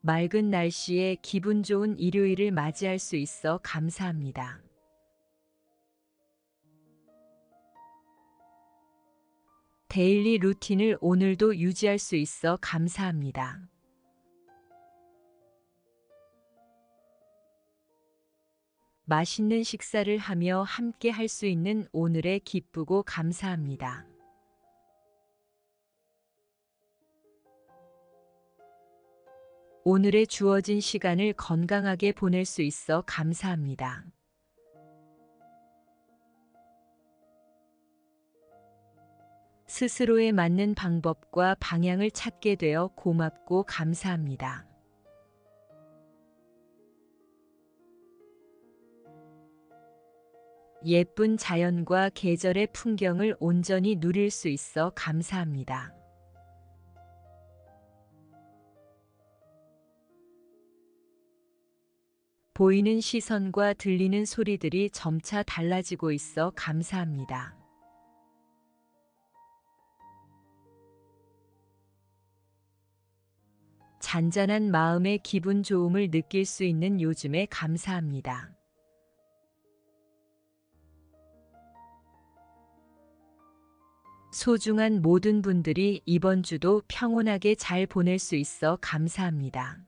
맑은 날씨에 기분 좋은 일요일을 맞이할 수 있어 감사합니다. 데일리 루틴을 오늘도 유지할 수 있어 감사합니다. 맛있는 식사를 하며 함께 할 수 있는 오늘에 기쁘고 감사합니다. 오늘의 주어진 시간을 건강하게 보낼 수 있어 감사합니다. 스스로에 맞는 방법과 방향을 찾게 되어 고맙고 감사합니다. 예쁜 자연과 계절의 풍경을 온전히 누릴 수 있어 감사합니다. 보이는 시선과 들리는 소리들이 점차 달라지고 있어 감사합니다. 잔잔한 마음의 기분 좋음을 느낄 수 있는 요즘에 감사합니다. 소중한 모든 분들이 이번 주도 평온하게 잘 보낼 수 있어 감사합니다.